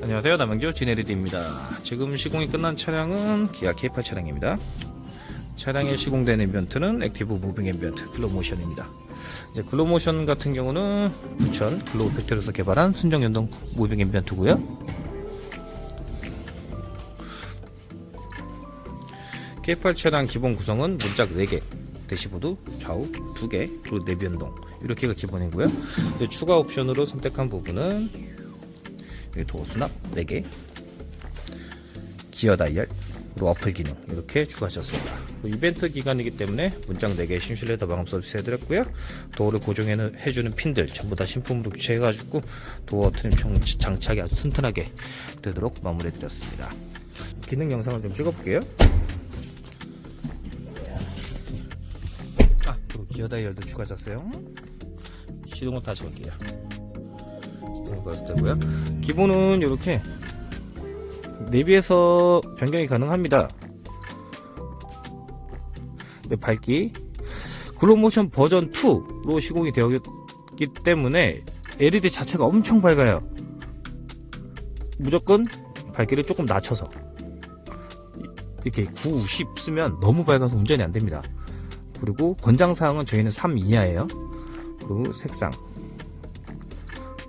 안녕하세요. 남양주 진에리디입니다. 지금 시공이 끝난 차량은 기아 K8 차량입니다. 차량에 시공된 앰비언트는 액티브 무빙 앰비언트 글로모션입니다. 이제 글로모션 같은 경우는 부천 글로우 팩토리에서 개발한 순정 연동 무빙 앰비언트고요. K8 차량 기본 구성은 문짝 4개 대시보드 좌우 2개 그리고 내비 연동. 이렇게가 기본이고요. 추가 옵션으로 선택한 부분은 도어 수납 4개. 기어 다이얼 그리고 어플 기능 이렇게 추가하셨습니다. 이벤트 기간이기 때문에 문장 4개 신슐레더 방음 서비스 해드렸고요. 도어를 고정해주는 핀들 전부 다 신품으로 교체해가지고 도어 트림 총 장착이 아주 튼튼하게 되도록 마무리해드렸습니다. 기능 영상을 좀 찍어볼게요. 아 그리고 기어 다이얼도 추가하셨어요. 시동을 다시 걸게요 걸을 되고요. 기본은 이렇게 내비에서 변경이 가능합니다. 네, 밝기. 글로모션 버전 2로 시공이 되었기 때문에 LED 자체가 엄청 밝아요. 무조건 밝기를 조금 낮춰서 이렇게 9, 10 쓰면 너무 밝아서 운전이 안 됩니다. 그리고 권장사항은 저희는 3 이하예요. 그리고 색상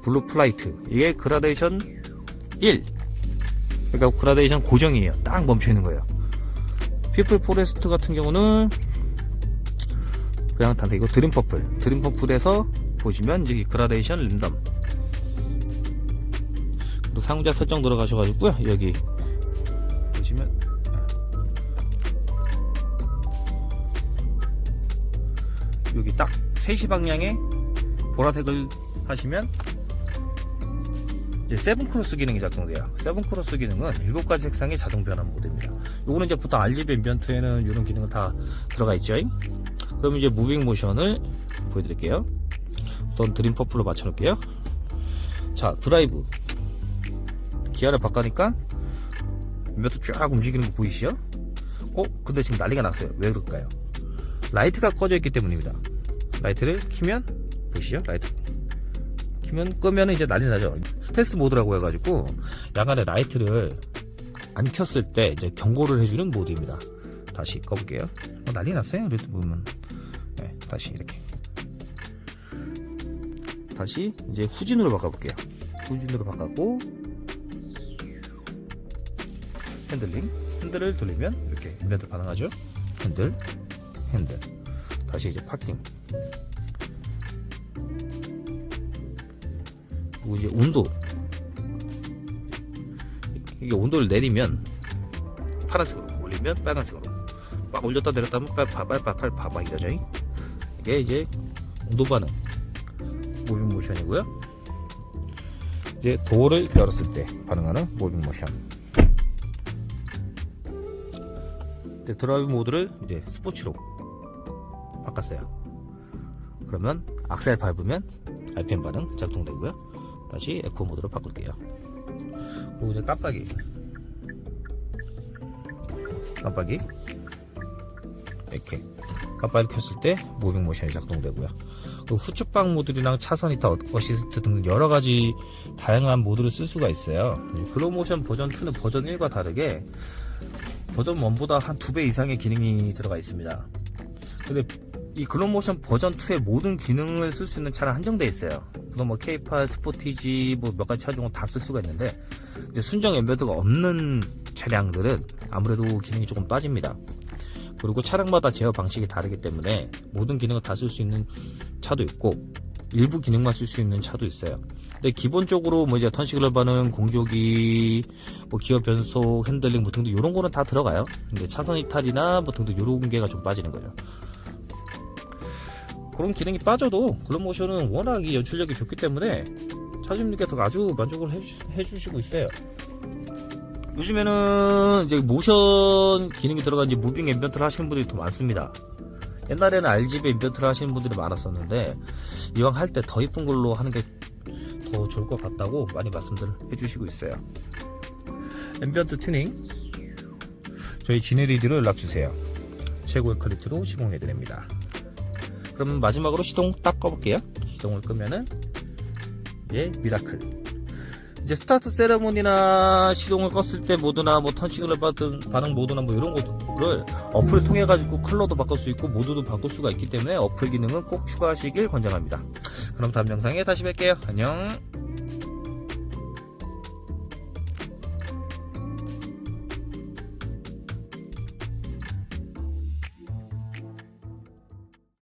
블루 플라이트. 이게 그라데이션 1 그러니까 그라데이션 고정이에요. 딱 멈춰 있는 거예요. 피플 포레스트 같은 경우는 그냥 단순히 이거 드림 퍼플. 드림 퍼플에서 보시면 이제 그라데이션 랜덤. 또 상자 설정 들어가셔가지고요. 여기 보시면 여기 딱 3시 방향에 보라색을 하시면 이제 세븐 크로스 기능이 작동돼요. 세븐 크로스 기능은 7가지 색상의 자동 변환 모드입니다. 요거는 이제 보통 RGB 앰비언트에는 이런 기능은 다 들어가 있죠. 그럼 이제 무빙 모션을 보여드릴게요. 우선 드림 퍼플로 맞춰놓을게요. 자, 드라이브. 기아를 바꾸니까 앰비언트 쫙 움직이는 거 보이시죠? 어? 근데 지금 난리가 났어요. 왜 그럴까요? 라이트가 꺼져 있기 때문입니다. 라이트를 키면 보시죠? 라이트 키면 끄면 이제 난리 나죠. 스텔스 모드라고 해가지고 야간에 라이트를 안 켰을 때 이제 경고를 해주는 모드입니다. 다시 꺼볼게요. 어, 난리 났어요. 이렇게 보면 네, 다시 이렇게 다시 이제 후진으로 바꿔볼게요. 후진으로 바꿨고 핸들링 핸들을 돌리면 이렇게 이벤트 반응하죠. 핸들 핸들 다시 이제 파킹 이제 온도. 이게 온도를 내리면 파란색으로 올리면 빨간색으로. 막 올렸다 내렸다 하면 빨빨빨빨 막 이러죠. 이게 이제 온도 반응. 무빙 모션이고요. 이제 도어를 열었을 때 반응하는 무빙 모션. 드라이브 모드를 이제 스포츠로 바꿨어요. 그러면 악셀 밟으면 RPM 반응 작동되고요. 다시 에코 모드로 바꿀게요. 그리고 이제 깜빡이. 깜빡이. 이렇게. 깜빡이를 켰을 때 무빙 모션이 작동되고요. 그 후측방 모드랑 차선 이타 어시스트 등 여러 가지 다양한 모드를 쓸 수가 있어요. 글로모션 버전 2는 버전 1과 다르게 버전 1보다 한두배 이상의 기능이 들어가 있습니다. 근데 이 글로모션 버전 2의 모든 기능을 쓸 수 있는 차는 한정돼 있어요. 그건 뭐 K8, 스포티지 뭐 몇 가지 차종은 다 쓸 수가 있는데 순정 엠베드가 없는 차량들은 아무래도 기능이 조금 빠집니다. 그리고 차량마다 제어 방식이 다르기 때문에 모든 기능을 다 쓸 수 있는 차도 있고 일부 기능만 쓸 수 있는 차도 있어요. 근데 기본적으로 뭐 이제 턴시글러 반응, 공조기, 뭐 기어 변속, 핸들링 뭐 등등 이런 거는 다 들어가요. 근데 차선 이탈이나 뭐 등등 이런 게가 좀 빠지는 거죠. 그런 기능이 빠져도 글로모션은 워낙 이 연출력이 좋기 때문에 차주님께서 아주 만족을 해주, 해주 시고 있어요. 요즘에는 이제 모션 기능이 들어간 이제 무빙 앰비언트를 하시는 분들이 더 많습니다. 옛날에는 RGB 앰비언트를 하시는 분들이 많았었는데 이왕 할 때 더 이쁜 걸로 하는 게 더 좋을 것 같다고 많이 말씀들 해주시고 있어요. 앰비언트 튜닝 저희 지네리드로 연락주세요. 최고의 퀄리티로 시공해드립니다. 그럼 마지막으로 시동 딱 꺼볼게요. 시동을 끄면은 이제 미라클 이제 스타트 세레모니나 시동을 껐을 때 모드나 뭐 턴시그널 받은 반응 모드나 뭐 이런 것들을 어플을 통해 가지고 컬러도 바꿀 수 있고 모드도 바꿀 수가 있기 때문에 어플 기능은 꼭 추가하시길 권장합니다. 그럼 다음 영상에 다시 뵐게요. 안녕.